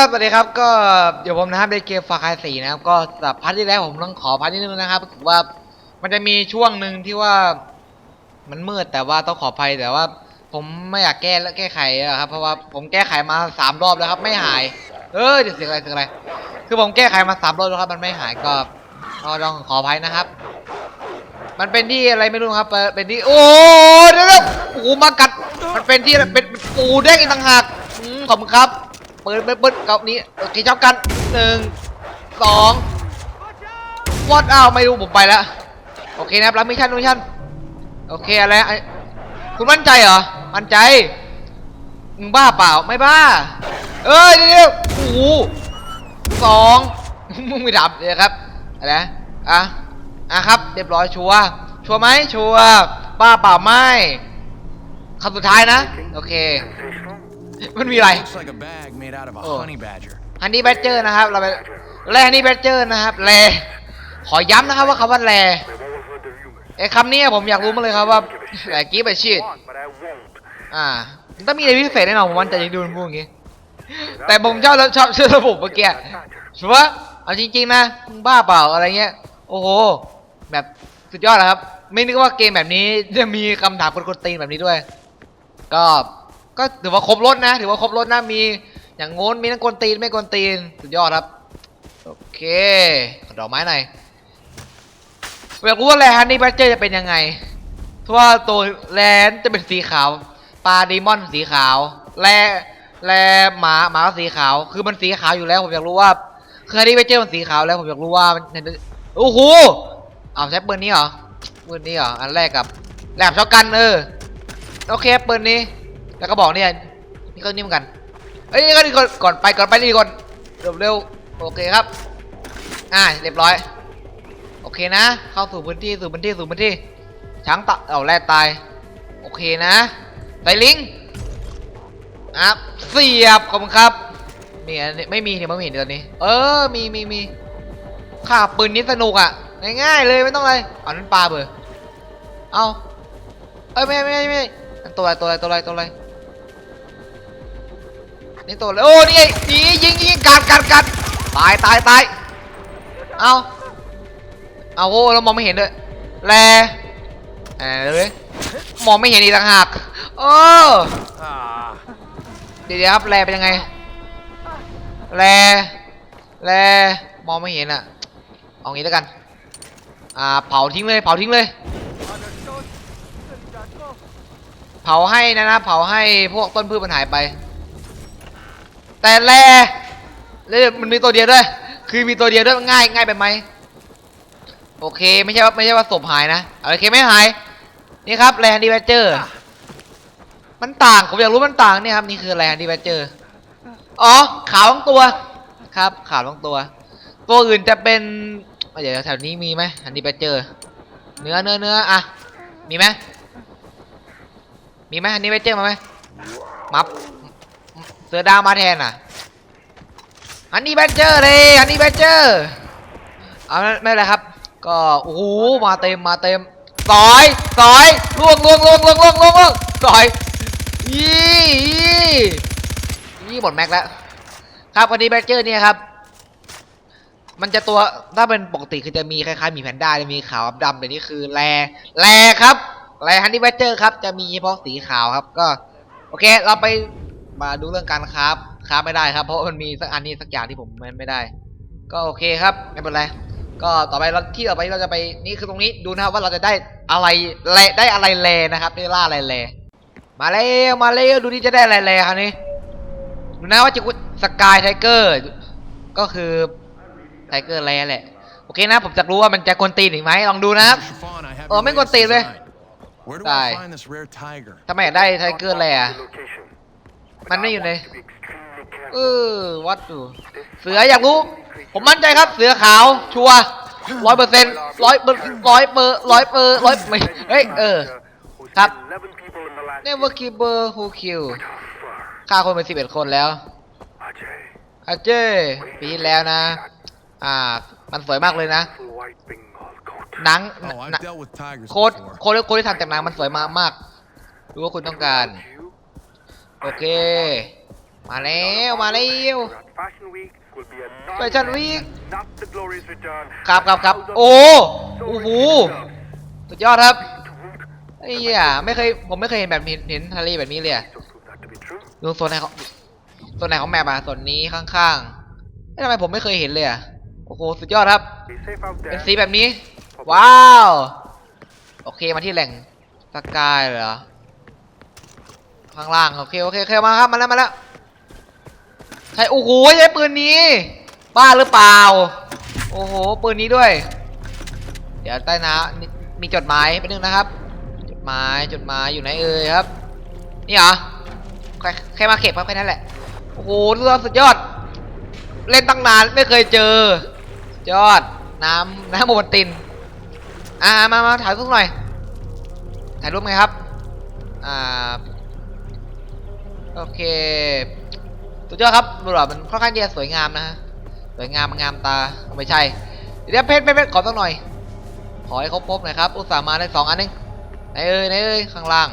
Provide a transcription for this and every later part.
ครับสวัสดีครับก็เดี๋ยวผมนะครับในเกมฟาคายสี่นะครับ ก็สำหรับพาร์ทที่แล้วผมต้องขอพาร์ทนิดนึงนะครับว่ามันจะมีช่วงหนึ่งที่ว่ามันมืดแต่ว่าต้องขออภัยแต่ว่า ผมไม่อยากแก้และแก้ไขอะครับเพราะว่าผมแก้ไขมาสามรอบแล้วครับ ไม่หาย เออเดี๋ยวเสียงอะไรเสียงอะไร คือผมแก้ไขมาสามรอบแล้วครับ มันไม่หายก็ก็ต้องขออภัยนะครับ มันเป็นที่อะไรไม่รู้ครับ เป็นที่โอ้เดี๋ยวนะโอ้มากัดมันเป็นที่เป็นเป็นปูเด้งอีกต่างหากอืมขอบคุณครับ เปิดเปิดเปิดกับนี้โอเคชอบกันหนึ่งสองวอดอ้าวไม่รู้ผมไปแล้วโอเคนะครับรับมิชชั่นมิชชั่นโอเคอะไรคุณมั่นใจเหรอมั่นใจมึงบ้าเปล่าไม่บ้า เอ้ยเดี๋ยวโอ้โหสองมึงไม่ดับเลยครับอะไรอะอะครับเรียบร้อยชัวชัวไหมชัวบ้าเปล่าไม่คำสุดท้ายนะ โอเค มันมีอะไร Looks like a bag made out of a Oh. honey badger. ฮันนี่แบดเจอร์นะครับ เราไปแร่ฮันนี่แบดเจอร์นะครับแรขอย้ำนะครับว่าคำว่าแรไอ้คำนี้ผมอยากรู้มากเลยครับว่าแรกี้ไปชีดอ่ามันต้องมีอะไรพิเศษแน่นอนผมมันใจะยังดูมันพูดอย่างงี้ แต่ผมชอบชอบเชื่อระบบเมื่อกี้ชัวร์เอาจริงๆนะมึงบ้าเปล่าอะไรเงี้ย โอ้โห แบบสุดยอดนะครับ ไม่นึกว่าเกมแบบนี้จะมีคำถามกดๆตีนแบบนี้ด้วย ก็ ก็ถือว่าครบรถนะถือว่าครบรถนะมีอย่างงู้นมีทั้งกวนตีนไม่กวนตีนสุดยอดครับโอเคดอกไม้หน่อยอยากรู้ว่าแลนนี่แบดเจอร์จะเป็นยังไงเพราะว่าตัวแลนจะเป็นสีขาวปลาดีมอนสีขาวแลแลหมาหมาก็สีขาว คือมันสีขาวอยู่แล้วผมอยากรู้ว่าคือฮันนี่แบดเจอร์มันสีขาวแล้วผมอยากรู้ว่ามันโอ้โหเอาใช้ปืนนี้เหรอปืนนี้เหรออันแรกกับแลบช็อตกันเออโอเคปืนนี้ แล้วก็บอกเนี่ยนี่ก็นิ่มอนกันเอ้ยนี่ก็นี่ก่อนก่อนไปก่อนไปนี่ก่อนเร็วเร็วโอเคครับ อ่าเรียบร้อย โอเคนะ เข้าสู่พื้นที่สู่พื้นที่สู่พื้นที่ ช้างตะเอาแรดตาย โอเคนะไตลิงอะเสียบขอบคุณครับนี่อันนี้ไม่มีเนี่ยไม่เห็นตอนนี้ เออมีมีมีข่าปืนนี้สนุกอะง่ายๆเลยไม่ต้องอะไรเอานั้นปลาเบอร์เอาเอ้ยไม่ไม่ไม่ตัวอะไรตัวอะไรตัวอะไรตัวอะไร นี่ตัวเลยโอ้นี่ไงหนียิงยิงกัดกัดกัดตายตายตายเอาเอาโอ้เรามองไม่เห็นด้วยแลเออเลยมองไม่เห็นอีกต่างหากโอ้เดี๋ยวครับแลเป็นยังไงแลแลมองไม่เห็นอะเอางี้แล้วกันอ่าเผาทิ้งเลยเผาทิ้งเลยเผาให้นะนะเผาให้พวกต้นพืชมันหายไป แต่แลแล้วมันมีตัวเดียวด้วย คือมีตัวเดียวด้วยง่ายง่ายไปไหมโอเค ไม่ใช่ว่าไม่ใช่ว่าศพหายนะโอเคไม่หาย นี่ครับแลนดีแวเจอร์มันต่างผมอยากรู้มันต่างเนี่ยครับนี่คือแลนดีแวเจอร์อ๋อขาวทั้งตัวครับขาวทั้งตัว ตัวอื่นจะเป็นเดี๋ยวแถวนี้มีไหมอันดีแวเจอร์เนื้อเนื้อเนื้ออะมีไหมมีไหมอันนี้แวเจอร์มาไหมมับ เสือดาวมาแทนอะอันนี้แบดเจอร์เลยอันนี้แบดเจอร์เอาไม่เป็นไรครับ ก็โอ้โหมาเต็มมาเต็มสอยสอยล่วงล่วงล่วงล่วงล่วงล่วงล่วงสอยยี่ยี่ยี่หมดแม็กแล้วครับอันนี้แบดเจอร์เนี่ยครับมันจะตัวถ้าเป็นปกติคือจะมีคล้ายๆมีแพนด้าจะมีขาวดำแต่นี่คือแรแรครับแรฮันนี่แบดเจอร์ครับจะมีเฉพาะสีขาวครับก็ โอเค เราไป มาดูเรื่องการคราฟคราฟไม่ได้ครับ เพราะมันมีสักอันนี้สักอย่างที่ผมมันไม่ได้ ก็โอเคครับไม่เป็นไรก็ต่อไปเราที่ต่อไปเราจะไปนี่คือตรงนี้ดูนะครับว่าเราจะได้อะไรแลได้อะไรแลนะครับได้ล่าอะไรแลมาเร็วมาเร็วดูนี่จะได้อะไรแลคราวนี้ดูนะว่าจะกุสกายไทเกอร์ก็คือไทเกอร์แลแหละโอเคนะผมจะรู้ว่ามันจะกวนตีนอีกไหมลองดูนะครับ Chiffon, I have Oh, your may latest konti, be. design. Where do Tay. I find this rare tiger? ทำไมอยากได้ไทเกอร์แลอะ มันไม่อยู่ในเออวัดดูเสืออยากรู้ ผมมั่นใจครับเสือขาวชัวร้อยเปอร์เซ็นต์ร้อยเปอร์ร้อยเปอร์ร้อยเปอร์ร้อยไม่เฮ้ยเออครับ never keeper who kill ฆ่าคนไปสิบเอ็ดคนแล้วอาเจ้ปีที่แล้วนะ อ่า มันสวยมากเลยนะหนัง Oh, หนั I've dealt with tigers โค้ด before. โค้ดโค้ดที่ทำจากหนังมันสวยมากมากรู้ว่าคุณต้องการ โอเค มาแล้วมาแล้ว Fashion Week will be a Fashion non-event Week and not the glorious return. ครับครับครับ Thousands โอ้ so โอ้โห deserved. สุดยอดครับ To root ไอ้เหี้ยไม่เคยผมไม่เคยเห็นแบบเห็นเห็นทะเลแบบนี้เลยอะ to prove that to be true. ดูโซนไหนของโซนไหนของแมปอะส่วนนี้ข้างๆเอ้ยทำไมผมไม่เคยเห็นเลยอะโอ้โหสุดยอดครับ Be safe out เป็น there. สีแบบนี้ ว้าว โอเคมาที่แหล่งสกายเหรอ ข้างล่าง โอเค โอเคโอเคมาครับ มาแล้ว มาแล้ว ใช่โอ้โหใช้ปืนนี้ บ้าหรือเปล่า โอ้โห ปืนนี้ด้วย เดี๋ยวใต้น้ำมีจดหมายไปนึงนะครับ จดหมาย จดหมายอยู่ไหนเอ่ยครับ นี่เหรอ แค่แค่มาเก็บครับแค่นั้นแหละ โอ้โหสุดยอด เล่นตั้งนานไม่เคยเจอ ยอด น้ำน้ำโมบันติน อ่า มามาถ่ายรูปหน่อย ถ่ายรูปไงครับ อ่า โอเคสุดยอดครับดูหรอมันค่อนข้างที่จะสวยงามนะฮะสวยงามงามตาไม่ใช่เดี๋ยวเพชรเพชรเพชรขอสักหน่อย ขอให้ครบครบหน่อยครับอุตส่าห์มาได้สองอันเองไหนเอ้ยไหนเอ้ยข้างล่าง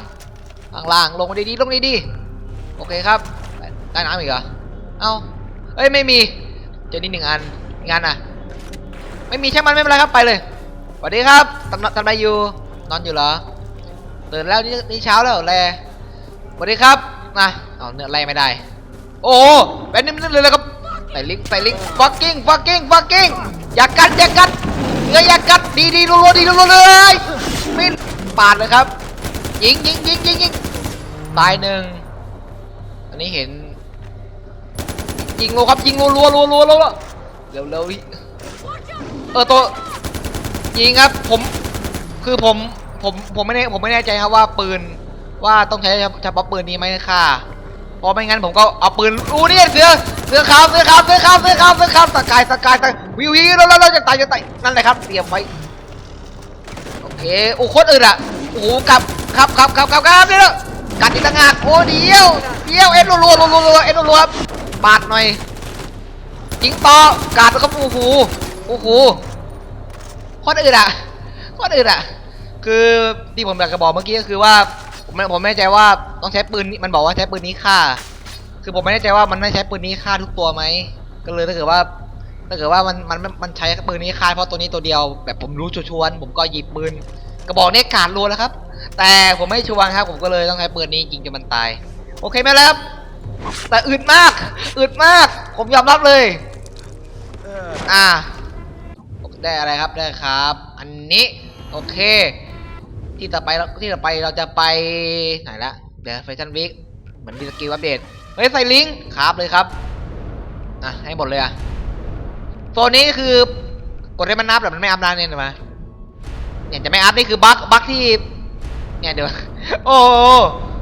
ข้างล่างลงมาดีๆลงดีๆโอเคครับได้น้ำอีกเหรอเอ้าเอ้ยไม่มีเจอนี่หนึ่งอันอีกอันอะ ไม่มีใช่มันไม่เป็นไรครับไปเลยสวัสดีครับทำทำอะไรอยู่นอนอยู่เหรอตื่นแล้วนี่นี่เช้าแล้วแลสวัสดีครับนะ เอาเนื้อไล่ไม่ได้ โอ้โหเป็นนิ่มเลยแล้วครับใส่ลิงใส่ลิงฟักกิ้งฟักกิ้งฟักกิ้งอย่ากัดอย่ากัดเนื้ออย่ากัดดีดีรัวดีรัวเลยมินปาดเลยครับยิงยิงยิงยิงยิงตายหนึ่งอันนี้เห็นยิงรัวครับยิงรัวรัวรัวรัวรัวเร็วเร็วเออตัวยิงครับผมคือผมผมผมไม่แน่ผมไม่แน่ใจครับว่าปืนว่าต้องใช้เฉพาะปืนนี้ไหมค่ะ พราะไม่งั้นผมก็เอาปืนอู้นี่เสือเสือขาวเสือขาวเสือขาวเสือขาวเสือขาวสกายสกายสกายวิววิวแล้วแล้วจะตายจะตายนั่นแหละครับเตรียมไว้โอเคโอ้โคตรอื่นอะโอ้โหกลับครับครับครับครับครับนี่ล้วกัดอีกต่างหากโอ้เดียวเดียวเอ็ดรัวรัวรัวรัวเอ็ดรัวรัวปาดหน่อยยิงต่อกาดแล้วก็โอ้โหโอ้โหโคตรอื่นอะโคตรอื่นอะคือที่ผมอยากจะบอกเมื่อกี้ก็คือว่า ผมไม่ผมไม่แน่ใจว่าต้องใช้ปืนนี้มันบอกว่าใช้ปืนนี้ฆ่า คือผมไม่แน่ใจว่ามันไม่ใช้ปืนนี้ฆ่าทุกตัวไหมก็เลยถ้าเกิดว่าถ้าเกิดว่ามันมันมันใช้ปืนนี้ฆ่าเพราะตัวนี้ตัวเดียว แบบผมรู้ชัวร์ๆผมก็หยิบปืนกระบอกนี้กาดรัวแล้วครับ แต่ผมไม่ชัวร์ครับ ผมก็เลยต้องใช้ปืนนี้ยิงจนมันตาย โอเคไหมแล้วครับ แต่อึดมากอึดมาก ผมยอมรับเลยอ่าได้อะไรครับได้ครับ อันนี้โอเค ที่ต่อไปเราที่ต่อไปเราจะไปไหนละเดี๋ยวแฟชั่นวีคเหมือนมีสกิลอัปเดตเฮ้ยใส่ลิงก์ครับเลยครับอะให้หมดเลยอะโซนนี้คือกดให้มันนับแต่มันไม่อัพนานเนี่ยเห็นไหมเนี่ยจะไม่อัพนี่คือบั๊กบั๊กที่เนี่ยเดี๋ยวโอ้โห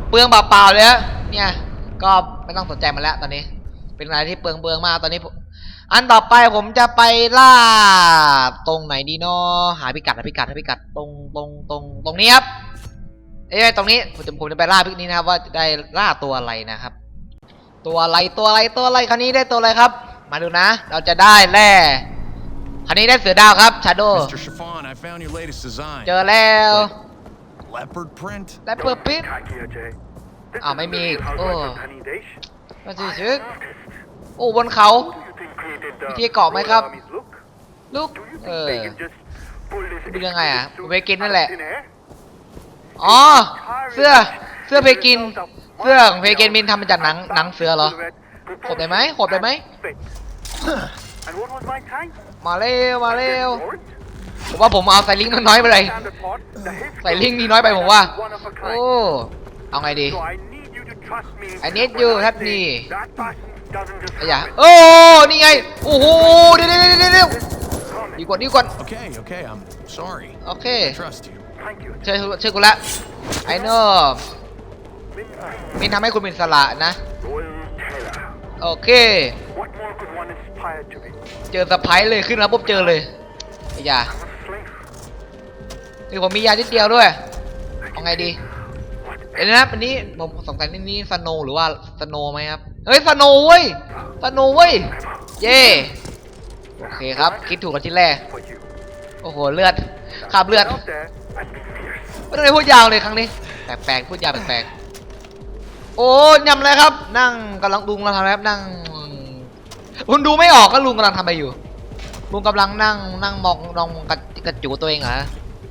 เปลืองเปล่าๆเลยอะเนี่ยก็ไม่ต้องสนใจมันแล้วตอนนี้ เป็นอะไรที่เปลืองเปลืองมากตอนนี้ อันต่อไปผมจะไปล่าตรงไหนดีเนาะหาพิกัดหาพิกัดหาพิกัดตรงตรงตรงตรงนี้ครับเอ้ยตรงนี้ผมจะผมจะไปล่าพิกนี้นะครับว่าจะได้ล่าตัวอะไรนะครับ ตัวอะไรตัวอะไรตัวอะไรคันนี้ได้ตัวอะไรครับ มาดูนะ เราจะได้แร่คันนี้ได้เสือดาวครับชาโด Mr. Chiffon, I found your latest design. เจอแล้ว Leopard print? และเปิดปิด Khaki, Ajay. This Ah, is maybe- the real oh. housewife of Honey Dash. ก็จะ I'm ชื่อ an artist. โอ้บนเขา ที่เกาะไหมครับ Royal Army's look? ลูก Do you เอ think อ they can just pull this ดูยังไงอะ exquisite suit เวกินนั่นแหละ out of thin air? อ๋อ เสื้อ เสื้อเพกิน เสื้อของเพกินมินทำมาจากหนัง หนังเสือเหรอขบได้ไหมขบได้ไหม And what was my tank? มาเร็ว มาเร็ว Lord? ผมว่าผมเอาใส่ลิงก์น้อยไปเลย Standard part, the hip ใส่ลิงก์นี้น้อยไปผมว่า one of a โอ้ kind. เอาไงดี So I need you to trust me. I need when you, I help say me. That passion doesn't just ไอ้ยา happen. โอ้นี่ไงโอ้โหเดี๋ยวเดี๋ยวเดี๋ยวเดี๋ยวดีกว่าดีกว่า Okay, okay, I'm sorry. โอเค I trust you. Thank you. เชื่อเชื่อกูละไอ้เนอมินทำให้คุณเป็นอิสระนะ Royal Terror. โอเค What more could one aspire to be? เจอสะพายเลยขึ้นมาปุ๊บเจอเลยไอ้ยา I'm a slave. นี่ผมมียานิดเดียวด้วย เอาไงดี What เดี๋ยวนะอันนี้ผมสงสัยนี่นี่สโนหรือว่าสโนไหมครับ เฮ้ยสโนเว้ยสโนเว้ย เย่โอเคครับ คิดถูกกันที่แรก โอ้โห เลือดขาบเลือดไม่ต้องไปพูดยาวเลยครั้งนี้ แปลกๆพูดยาวแปลกโอ้ยำเลยครับ นั่งกำลังลุงกำลังทำอะไรครับนั่งคุณดูไม่ออกก็ลุงกำลังทำอะไรอยู่ ลุงกำลังนั่งนั่งมองมองกระกระจูตัวเองเหรอ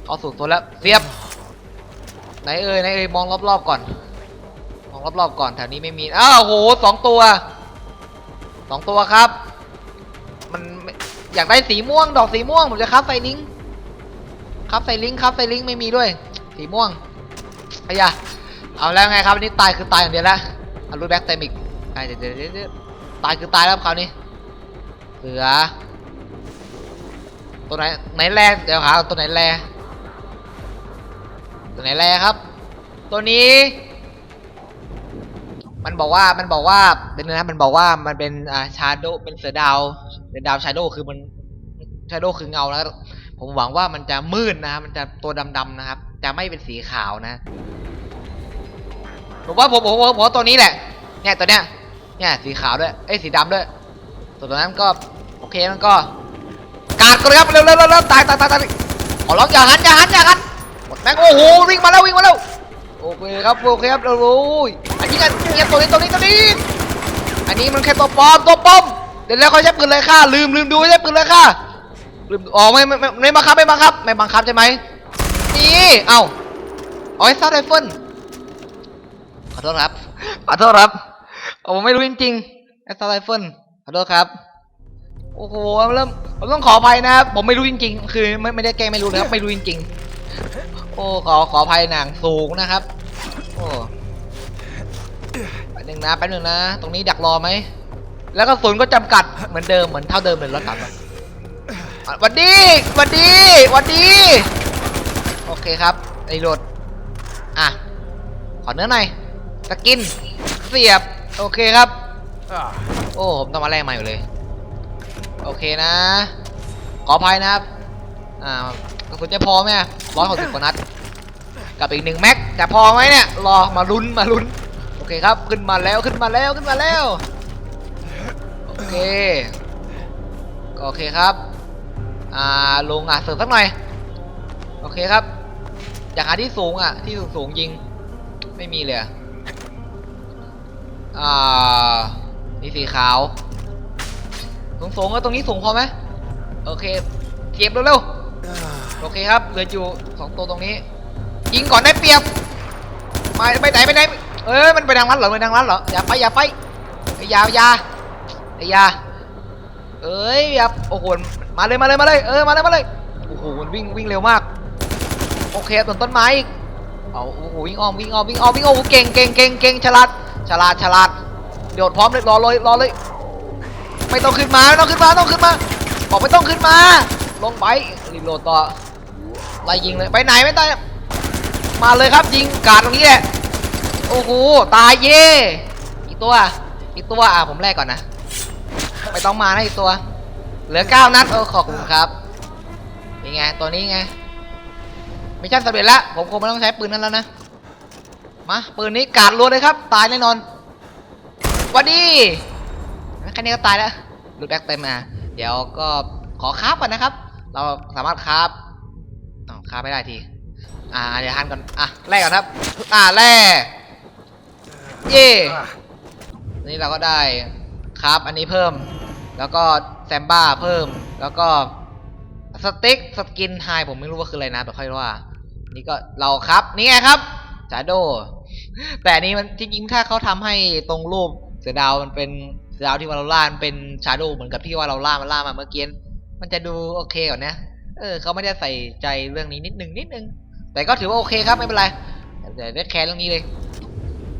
เอาสูตรตัวแล้วเสียบไหนเอ่ยไหนเอ่ยมองรอบๆก่อน รอบๆก่อนแถวนี้ไม่มี อ้าวโหสองตัวสองตัวครับ มันอยากได้สีม่วง ดอกสีม่วง ผมจะคับใส่ลิงก์คับใส่ลิงก์คับใส่ลิงไม่มีด้วย สีม่วงพยาเอาแล้วไงครับอันนี้ตายคือตายอย่างเดียวแล้วเอารูแบ็กเต็มอีกไอ้เดี๋ยวเดี๋ยวตายคือตายแล้วครับคราวนี้เสือตัวไหนไหนแรเดี๋ยวหาตัวไหนแรตัวไหนแรครับ ตัวนี้ มันบอกว่ามันบอกว่าเป็นนะมันบอกว่ามันเป็นอ่าชาโดเป็นเสือดาวเป็นดาวชาโดคือมันชาโดคือเงาแล้ว ผมหวังว่ามันจะมืดนะครับมันจะตัวดำๆนะครับ จะไม่เป็นสีขาวนะผมว่าผมผมผมตัวนี้แหละเนี่ยตัวเนี้ยเนี่ยสีขาวด้วยเอ้ยสีดำด้วยตัวนั้นก็โอเคมันก็กาดก็เลยครับเร็วเร็วเร็วเร็วตายตายตายตายขอร้องอย่าหันอย่าหันอย่าหันหมดแม่งโอ้โหวิ่งมาแล้ววิ่งมาแล้ว โอเคครับโอเคครับเร็วโอ้ยอันนี้กันเนี่ยตัวนี้ตัวนี้ตัวนี้ อันนี้มันแค่ตัวปลอมตัวปลอมเดี๋ยวแล้วเขาใช้ปืนเลยค่ะลืมลืมดูใช้ปืนเลยค่ะลืมอ๋อไม่ไม่ไม่ไม่บังคับไม่บังคับไม่บังคับใช่ไหมนี่เอ้าอ๋อไอ้ซาไรเฟิลขอโทษครับขอโทษครับอ๋อผมไม่รู้จริงๆไอ้ซาไรเฟิลขอโทษครับโอ้โหเริ่มผมต้องขออภัยนะครับผมไม่รู้จริง ๆ คือไม่ไม่ได้แกล้งไม่รู้นะครับไม่รู้จริง ๆ โอ้ขอขออภัยหนังสูงนะครับ โอ้แป๊บหนึงนะแป๊บหนึงนะ ตรงนี้ดักรอไหม แล้วก็ศูนย์ก็จำกัดเหมือนเดิมเหมือนเท่าเดิมเลยรถถังว่ะหวันดีวันดีวันดี โอเคครับไอ้รถอะ ขอเนื้อหน่อยสกิน เสียบ โอเคครับ โอ้ผมต้องมาแลกใหม่อยู่เลย โอเคนะ ขออภัยนะครับ อ่า กระสุนจะพอไหมร้อยหกสิบกว่านัด กับอีกหนึ่งแม็กจะพอไหมเนี่ย รอมาลุ้นมาลุ้น โอเคครับ ขึ้นมาแล้วขึ้นมาแล้วขึ้นมาแล้ว โอเค โอเคครับ อ่า ลงอะเสริมสักหน่อย โอเคครับ อยากหาที่สูงอะ ที่สูงสูงยิง ไม่มีเลยอ่า นี่สีขาว สูงสูงก็ตรงนี้สูงพอไหมโอเค เก็บเร็วๆ โอเคครับเหลืออยู่สองตัวตรงนี้ยิงก่อนได้เปรียบมาไปไหนไปไหนเอ้ยมันไปทางนั้นเหรอไปทางนั้นเหรออย่าไปอย่าไปไอ้ยาอยาไอ้ยาเอ้ยอย่าโอ้โหมาเลยมาเลยมาเลยเออมาเลยมาเลยโอ้โหมันวิ่งวิ่งเร็วมากโอเคต้นต้นไม้อีกเอาโอ้โหวิ่งอ้อมวิ่งอ้อมวิ่งอ้อมวิ่งอ้อมเก่งเก่งเก่งเก่งฉลาดฉลาดฉลาดโดดพร้อมเลยรอเลยรอเลยไม่ต้องขึ้นมาต้องขึ้นมาต้องขึ้นมาบอกไม่ต้องขึ้นมาลงไปรีโหลดต่อ ไล่ยิงเลยไปไหนไม่ตายมาเลยครับยิงกาดตรงนี้แหละโอ้โหตายเย่อีกตัวอีกตัวอะผมแรกก่อนนะไม่ต้องมานะอีกตัว เหลือเก้านัดเออขอบคุณครับนี่ไงตัวนี้ไงมิชชั่นสำเร็จแล้วผมคงไม่ต้องใช้ปืนนั้นแล้วนะมาปืนนี้กาดรัวเลยครับ ตายแน่นอนวันดีแค่นี้ก็ตายแล้วรูดแบ็กเต็มมาเดี๋ยวก็ขอคราฟก่อนนะครับ เราสามารถคราฟาไม่ได้ที อ่าเดี๋ยวหันก่อน อะแรกก่อนครับ อ่าแรกเย่นี่เราก็ได้คราฟอันนี้เพิ่ม แล้วก็แซมบ้าเพิ่ม แล้วก็สเต็กสกินไฮผมไม่รู้ว่าคืออะไรนะแต่ค่อยว่า นี่ก็เราครับ นี่ไงครับจาโด แต่นี้มันจริงๆถ้าเขาทำให้ตรงรูปเสือดาวมันเป็นเสือดาวที่ว่าเราล่ามันเป็นชาโดเหมือนกับที่ว่าเราล่ามันล่ามาเมื่อกี้มันจะดูโอเคกว่านะ เออเขาไม่ได้ใส่ใจเรื่องนี้นิดนึงนิดนึง แต่ก็ถือว่าโอเคครับไม่เป็นไรเดี๋ยวเด็ดแคร์เรื่องนี้เลย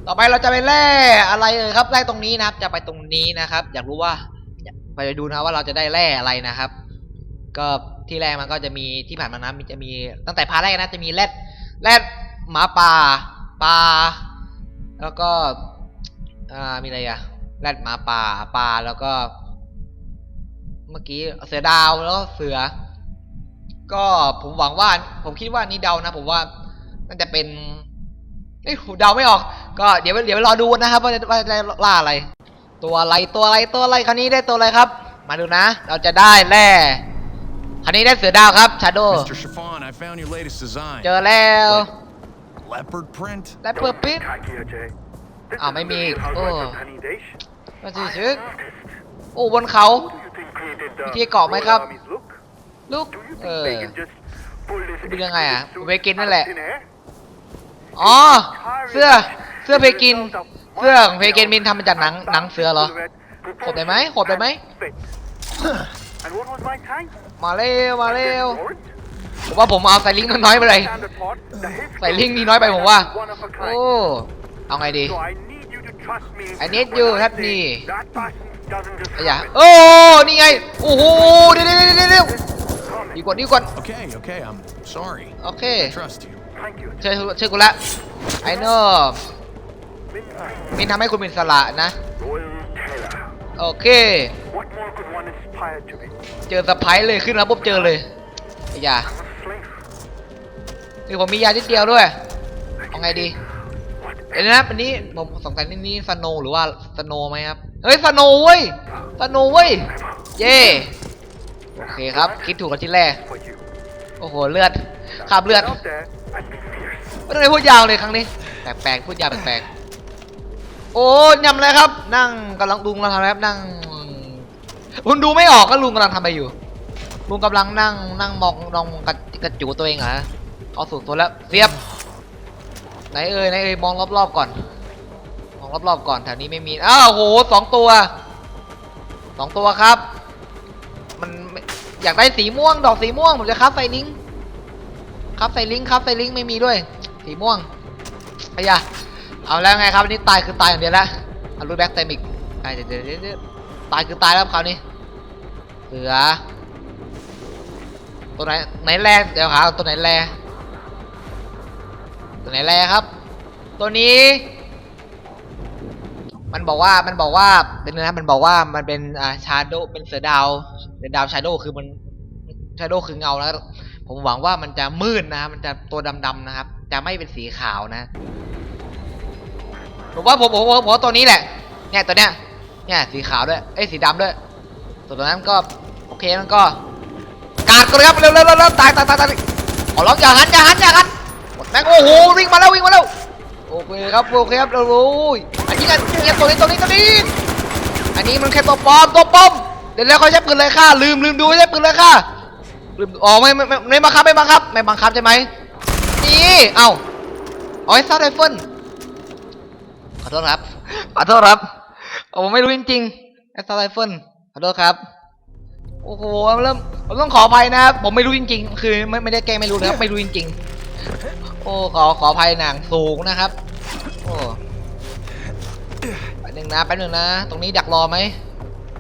ต่อไปเราจะไปแร่อะไรเออครับแร่ตรงนี้นะครับจะไปตรงนี้นะครับ อยากรู้ว่าไปดูนะว่าเราจะได้แร่อะไรนะครับ ก็ที่แรกมันก็จะมีที่ผ่านมานะมันจะมีตั้งแต่พาร์ทแรกนะจะมีแรดแรดหมาป่าปลาแล้วก็อ่ามีอะไรอะแรดหมาป่าปลาแล้วก็ เมื่อกี้เสือดาวแล้วก็เสือ ก็ผมหวังว่า ผมคิดว่านี่เดานะ ผมว่าน่าจะเป็นเอ้ยผมเดาไม่ออก ก็เดี๋ยวเดี๋ยวรอดูนะครับว่าจะว่าจะได้ล่าอะไร ตัวอะไรตัวอะไรตัวอะไรคันนี้ได้ตัวอะไรครับ มาดูนะ เราจะได้แร่คันนี้ได้เสือดาวครับชาโด Mr. Chiffon, I found your latest design. เจอแล้ว Leopard print? และเปิดปิด Attack here, Jay. This Ah, is maybe- the real oh. housewife of Honey Dash. ก็สิ I'm ชื่อ an artist. โอ้บนเขา Who do you think created the ที่เกาะไหมครับ Royal Army's look? ลูก Do you เอ think อ they can just pull this ดูยังไงอะ exquisite suit เวกินนั่น out แหละ of thin air? อ๋อ เสื้อ เสื้อเพกิน เสื้อของเพกินมินทำมาจากหนังหนังเสือเหรอขดได้ไหมขดได้ไหม And what was my tank? มาเร็ว มาเร็ว Orange? ผมว่าผมเอาใส่ลิงก์น้อยๆไปเลย Standard part, the hip ใส่ลิงก์นี้น้อยไปผมว่า one of a โอ้ kind. เอาไงดี So I need you to trust me. I need when you, I help say me. That button doesn't just อย่า happen. โอ้ นี่ไง โอ้โห เดี๋ยวเดี๋ยวเดี๋ยวเดี๋ยว Come ดี in. กว่าดีกว่า Okay, okay, I'm sorry. โอเค I trust you. Thank you. เชื่อเชื่อกูละ I know มินทำให้คุณเป็นอิสระนะ Royal Taylor. โอเค What more could one aspire to be? เจอสะพายเลยขึ้นมาปุ๊บเจอเลยไอ้ยา I'm a slave. นี่ผมมียานิดเดียวด้วย เอาไงดี What เดี๋ยวนะอันนี้ผมสงสัยนี่นี่สโนหรือว่าสโนไหมครับ เฮ้ยสโนเว้ยสโนเว้ย เย่ โอเคครับ คิดถูกกันที่แรก for you? โอ้โห เลือดขาบเลือด Get out there and be fierce. ไม่ต้องไปพูดยาวเลยครั้งนี้ แปลกๆพูดยาวแปลกๆโอ้ยำเลยครับ นั่งกำลังลุงกำลังทำอะไรครับนั่งคุณดูไม่ออกก็ลุงกำลังทำอะไรอยู่ ลุงกำลังนั่งนั่งมองมองกระกระจูตัวเองเหรอเอาสูตรตัวแล้วเสียบไหนเอ่ยไหนเอ่ยมองรอบๆก่อน มองรอบๆก่อนแถวนี้ไม่มีอ้าวโหสองตัวสองตัวครับ มันอยากได้สีม่วง ดอกสีม่วงผมจะคับใส่ลิงก์คับใส่ลิงก์คับใส่ลิงก์ไม่มีด้วย สีม่วงไอ้ยะเอาแล้วไงครับอันนี้ตายคือตายอย่างเดียวแล้วเอารูแบ็กเต็มอีกเดี๋ยวเดี๋ยวเดี๋ยวตายคือตายแล้วคราวนี้เสือตัวไหนไหนแรเดี๋ยวหาตัวไหนแรตัวไหนแรครับ ตัวนี้ มันบอกว่ามันบอกว่าเป็นนะมันบอกว่ามันเป็นอ่าชาโดเป็นเสือดาว เป็นดาวชาโดคือมันชาโดคือเงาแล้ว ผมหวังว่ามันจะมืดนะครับมันจะตัวดำๆนะครับ จะไม่เป็นสีขาวนะ ผมว่าผมผมผมตัวนี้แหละ เนี่ยตัวเนี้ย เนี่ยสีขาวด้วย เอ้ยสีดำด้วยส่วนตัวนั้นก็โอเคมันก็กาดกันเลยครับเร็วเร็วเร็วตายตายตายตายขอร้องอย่าหันอย่าหันอย่าหันหมดแม่งโอ้โหวิ่งมาแล้ววิ่งมาแล้วโอเคครับโอเคครับโอ้ยอันนี้กันเนี่ยตัวนี้ตัวนี้ตัวนี้ อันนี้มันแค่ตัวปลอมตัวปลอม เดี๋ยวแล้วเขาใช้ปืนเลยค่ะลืมลืมดูใช้ปืนเลยค่ะลืมอ๋อไม่ไม่ไม่ไม่บังคับไม่บังคับไม่บังคับใช่ไหมนี่เอ้าอ๋อไอ้ซาไรเฟิลขอโทษครับขอโทษครับผมไม่รู้จริงๆไอ้ซาไรเฟิลขอโทษครับโอ้โหผมเริ่มผมต้องขออภัยนะครับผมไม่รู้จริง ๆ คือไม่ไม่ได้แกล้งไม่รู้นะครับไม่รู้จริง ๆ โอ้ขอขออภัยหนังสูงนะครับโอ้แป๊บนึงนะแป๊บนึงนะ ตรงนี้ดักรอไหม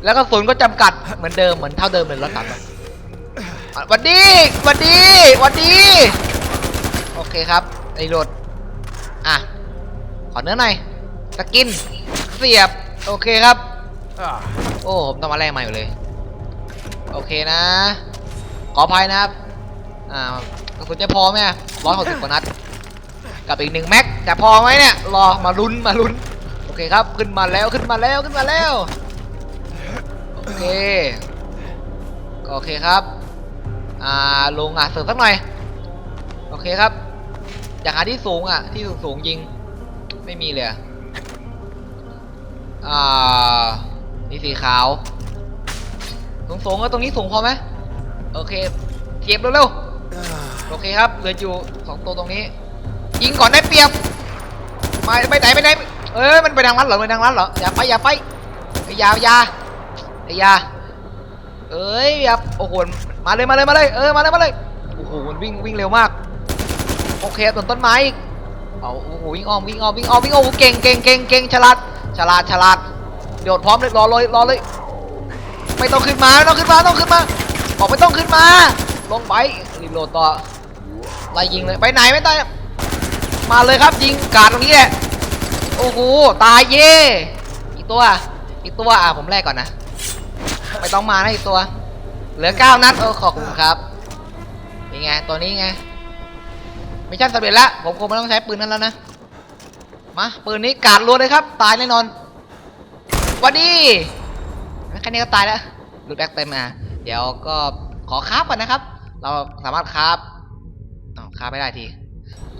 แล้วก็ศูนย์ก็จำกัดเหมือนเดิมเหมือนเท่าเดิมเลยรถถังวันดีวันดีวันดี โอเคครับไอ้รถอะ ขอเนื้อหน่อยสกิน เสียบ โอเคครับ โอ้ ผมต้องมาแลกใหม่เลย โอเคนะ ขออภัยนะครับ อ่ากระสุนจะพอไหมร้อยหกสิบกว่านัด กับอีกหนึ่งแม็กจะพอไหมเนี่ย รอ มาลุ้น มาลุ้น โอเคครับ ขึ้นมาแล้ว ขึ้นมาแล้ว ขึ้นมาแล้ว โอเคก็โอเคครับ อ่าลงอะเสริมสักหน่อย โอเคครับ อยากหาที่สูงอะ ที่สูงสูงยิง ไม่มีเลยอ่านี่สีขาว สูงสูงก็ตรงนี้สูงพอไหมโอเคเก็บเร็วๆ โอเคครับ เหลืออยู่สองตัวตรงนี้ ยิงก่อนได้เปรียบมาไปไหนไปไหนเอ้ยมันไปทางลัดเหรอไปทางลัดเหรอ อย่าไปอย่าไปไอ้ยาอยา ไอ้ยาเอ้ยอย่าโอ้โหมาเลยมาเลยมาเลยเออมาเลยมาเลยโอ้โหมันวิ่งวิ่งเร็วมากโอเคต้นต้นไม้อีกเอาโอ้โหวิ่งอ้อมวิ่งอ้อมวิ่งอ้อมวิ่งอ้อมเก่งเก่งเก่งเก่งฉลาดฉลาดฉลาดโดดพร้อมเลยรอเลยรอเลยไม่ต้องขึ้นมาต้องขึ้นมาต้องขึ้นมาบอกไม่ต้องขึ้นมาลงไปรีโหลดต่อไล่ยิงเลยไปไหนไม่ตายมาเลยครับยิงกาดตรงนี้แหละโอ้โหตายเย่อีกตัวอีกตัวอะผมแลกก่อนนะ ไม่ต้องมานะอีกตัว เหลือเก้านัดเออขอบคุณครับนี่ไงตัวนี้ไงมิชชั่นสำเร็จแล้วผมคงไม่ต้องใช้ปืนนั้นแล้วนะมาปืนนี้กาดรัวเลยครับ ตายแน่นอนวัดดีแค่นี้ก็ตายแล้วรูดแบ็กเต็มมา เดี๋ยวก็ขอคราบก่อนนะครับ เราสามารถคราบอ้าวคราบไม่ได้ที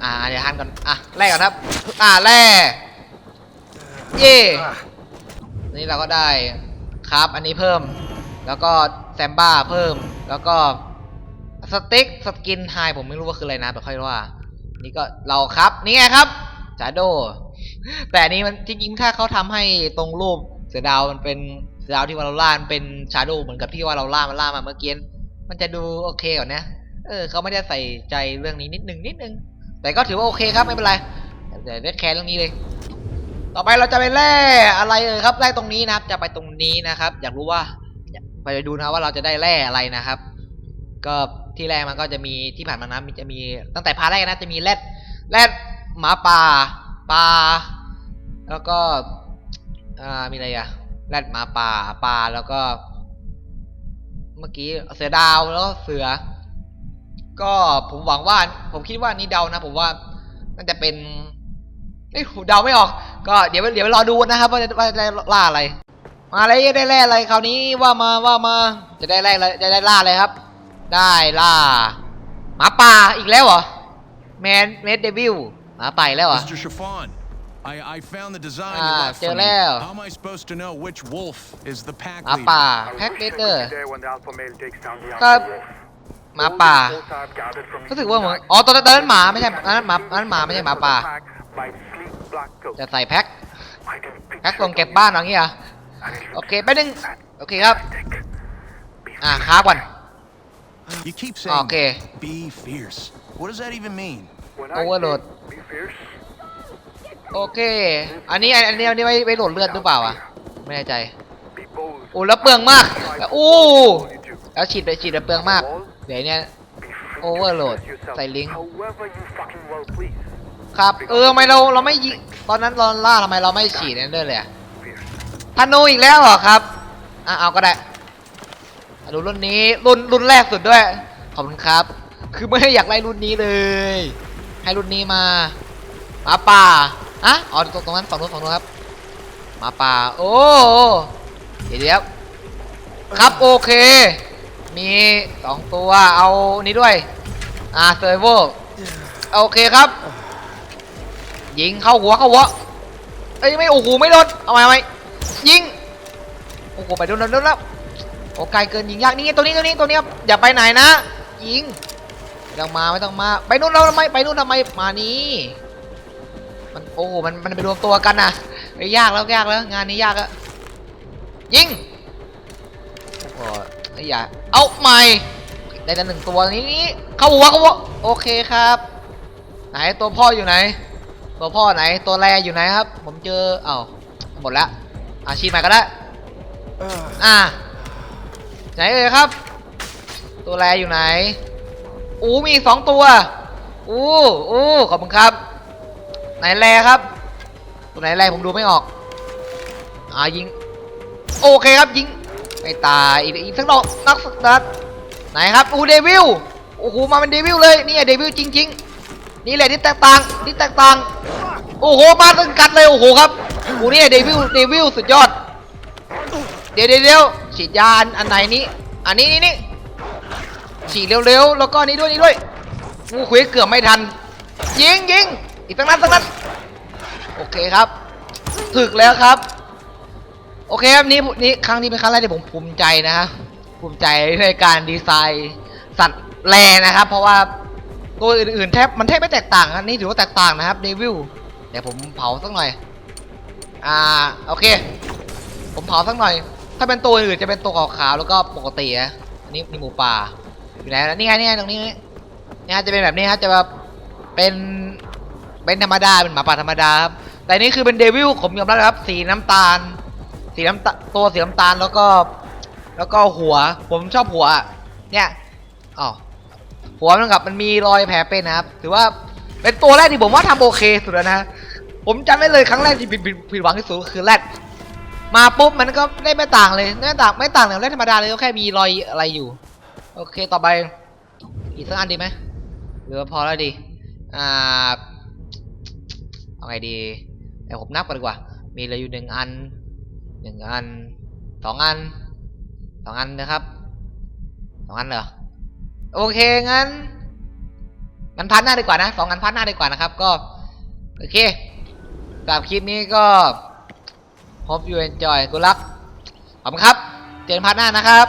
อ่าเดี๋ยวหันก่อนอะแรกก่อนครับ อ่าแรกเย่นี่เราก็ได้ครับอันนี้เพิ่ม แล้วก็แซมบ้าเพิ่ม แล้วก็สเต็กสกินไฮผมไม่รู้ว่าคืออะไรนะแต่ค่อยว่า นี่ก็เราครับ นี่ไงครับจาโด แต่นี้มันจริงๆถ้าเขาทำให้ตรงรูปเสือดาวมันเป็นเสือดาวที่ว่าเราล่ามันเป็นชาโดเหมือนกับที่ว่าเราล่ามันล่ามาเมื่อกี้มันจะดูโอเคกว่านะ เออเขาไม่ได้ใส่ใจเรื่องนี้นิดนึงนิดนึง แต่ก็ถือว่าโอเคครับไม่เป็นไรแต่เด็ดแคร์เรื่องนี้เลย ต่อไปเราจะไปแร่อะไรเออครับแร่ตรงนี้นะครับ จะไปตรงนี้นะครับ อยากรู้ว่า ไปดูนะว่าเราจะได้แร่อะไรนะครับ ก็ที่แรกมันก็จะมีที่ผ่านมานะมีจะมีตั้งแต่พาร์ทแรกนะจะมีแรดแรดหมาป่าปลาแล้วก็อ่ามีอะไรอะแรดหมาป่าปลาแล้วก็ เมื่อกี้เสือดาวแล้วก็เสือ ก็ผมหวังว่า ผมคิดว่านี่เดานะ ผมว่าน่าจะเป็นเอ้ยเดาไม่ออก ก็เดี๋ยวเดี๋ยวรอดูนะครับว่าจะว่าจะล่าอะไร มาเลยได้แร่อะไรคราวนี้ว่ามาว่ามาจะได้แร่อะไรจะได้ล่าอะไรครับ ได้ล่าหมาป่าอีกแล้วเหรอแมนเมดเดวิลหมาป่าอีกแล้วเหรอ Mr. Chiffon, I, I found the design you Ah, left for me. Jaleel. How am I supposed to know which wolf is the pack หมา leader? ป่า I'll แพ็ก reach เบ your เกอร์ quickly there when the alpha male takes down the ก็ alpha wolf. หมาป่า All the reports I've gathered from รู้สึกว่าเหมือนอ๋อตอนนั้นตอนนั้นหมาไม่ใช่อันนั้นหมาอันนั้นหมาไม่ใช่หมาป่า By sleek black coat. จะใส่แพ็ค I can picture แพ็คส่งเก็บบ้านอย่างเงี้ยเหรอ โอเคแป๊บนึงโอเคครับ อ่าค้าก่อน You keep saying Okay. be fierce. What does that even mean? When I Overload. say Be fierce. โอเค อันนี้อันนี้อันนี้ไว้ไว้โหลดเลือดหรือเปล่าอะไม่แน่ใจ Be bold. โอ้แล้วเปลืองมากแล้วอู้ All you do. แล้วฉีดไปฉีดไปเปลืองมาก เดี๋ยวเนี้ย Be free to Overload. express yourself ใส่ลิงก์ However you fucking well please. ครับ เออทำไมเราเราไม่ยิงตอนนั้นเราล่าทำไมเราไม่ฉีดนั่นด้วยเลยอะ Fierce. ธนูอีกแล้วเหรอครับอะเอาก็ได้ดูรุ่นนี้รุ่นรุ่นแรกสุดด้วย ขอบคุณครับ คือไม่ได้อยากไล่รุ่นนี้เลย ให้รุ่นนี้มาหมาป่าอะอ๋อตรงตรงนั้นฝั่งนู้นฝั่งนู้นครับหมาป่า โอ้เดี๋ยวเดี๋ยวครับโอเค มีสองตัวเอานี้ด้วย อ่าเซอร์โวโอเคครับ ยิงเข้าหัวเข้าหัวเอ้ยไม่โอ้โหไม่โดนเอาไหมเอาไหม ยิง โอ้โห ไปโดนโดนโดนแล้วโอ้ไกลเกินยิงยาก นี่ไงตัวนี้ตัวนี้ตัวนี้ครับ อย่าไปไหนนะ ยิงไม่ต้องมาไม่ต้องมา ไปนู่นเราทำไม ไปนู่นทำไม มานี่มันโอ้โหมันมันไปรวมตัวกันนะไอ้ยากแล้วยากแล้ว งานนี้ยากอะยิง โอ้โหไอ้ยอย่าเอาใหม่ ได้แต่หนึ่งตัวนี้นี่เข้าหัวเข้าหัวโอเคครับ ไหนตัวพ่ออยู่ไหน ตัวพ่อไหน ตัวแรอยู่ไหนครับ ผมเจอ เอ้าหมดแล้ว อาชีพใหม่ก็ได้อ่าไหนเอ่ยครับ ตัวแรอยู่ไหนอู้มีอีกสองตัวอู้อู้ขอบคุณครับ ไหนแรครับ ตัวไหนแรผมดูไม่ออกอ่ายิง โอเคครับยิงไม่ตายอีกอีกสักดอกนักสักนัดไหนครับอู้เดวิลโอ้โหมาเป็นเดวิลเลยนี่เดวิลจริง ๆ นี่แหละที่แตกต่างที่แตกต่าง โอ้โหมาตึงกัดเลยโอ้โหครับโอ้โหนี่เดวิลเดวิลสุดยอด เดี๋ยวเดี๋ยวเฉียวฉีดยาอันอันไหนนี้ อันนี้นี่นี่ฉีดเร็วๆแล้วก็นี่ด้วยนี่ด้วยกูคุยเกือบไม่ทัน ยิงยิงอีกตั้งนั้นตั้งนั้นโอเคครับถึกแล้วครับ โอเคครับนี่นี่ครั้งนี้เป็นครั้งแรกที่ผมภูมิใจนะฮะภูมิใจในการดีไซน์สัตว์แรนะครับ เพราะว่าตัวอื่นๆแทบมันแทบไม่แตกต่างอันนี้ถือว่าแตกต่างนะครับเดวิล ดี๋ยวผมเผาสักหน่อย อ่า โอเค ผมเผาสักหน่อย ถ้าเป็นตัวอื่นจะเป็นตัวขาวๆแล้วก็ปกติอะอันนี้นี่หมูป่า อยู่ไหนนี่ไงนี่ไงตรงนี้เนี่ยจะเป็นแบบนี้ครับ จะแบบเป็น เป็นธรรมดา เป็นหมาป่าธรรมดาครับ แต่นี่คือเป็นเดวิลผมยอมรับครับ สีน้ำตาล สีน้ำตาตัวสีน้ำตาลแล้วก็ แล้วก็หัว ผมชอบหัว เนี่ยอ๋อหัวมันกับมันมีรอยแผลเป็นนะครับ ถือว่าเป็นตัวแรกที่ผมว่าทำโอเคสุดแล้วนะ ผมจำได้เลยครั้งแรกที่ผิดผิดผิดหวังที่สุดคือแรดมาปุ๊บมันก็ได้ไม่ต่างเลยไม่ต่างไม่ต่างจากแรดธรรมดาเลยก็แค่มีรอยอะไรอยู่ โอเคต่อไป อีกสักอันดีไหมหรือว่าพอแล้วดีอ่าเอาไงดีเดี๋ยวผมนับก่อนดีกว่า มีเหลือยู่หนึ่งอันหนึ่งอันสองอันสองอันนะครับสองอันเหรอโอเคงั้นงั้นพันหน้าดีกว่านะสองงันพันหน้าดีกว่านะครับ ก็โอเค กับคลิปนี้ก็พบอยู่ใ enjoy กูรักขอบคุณครับ เจนพัฒน้านะครับ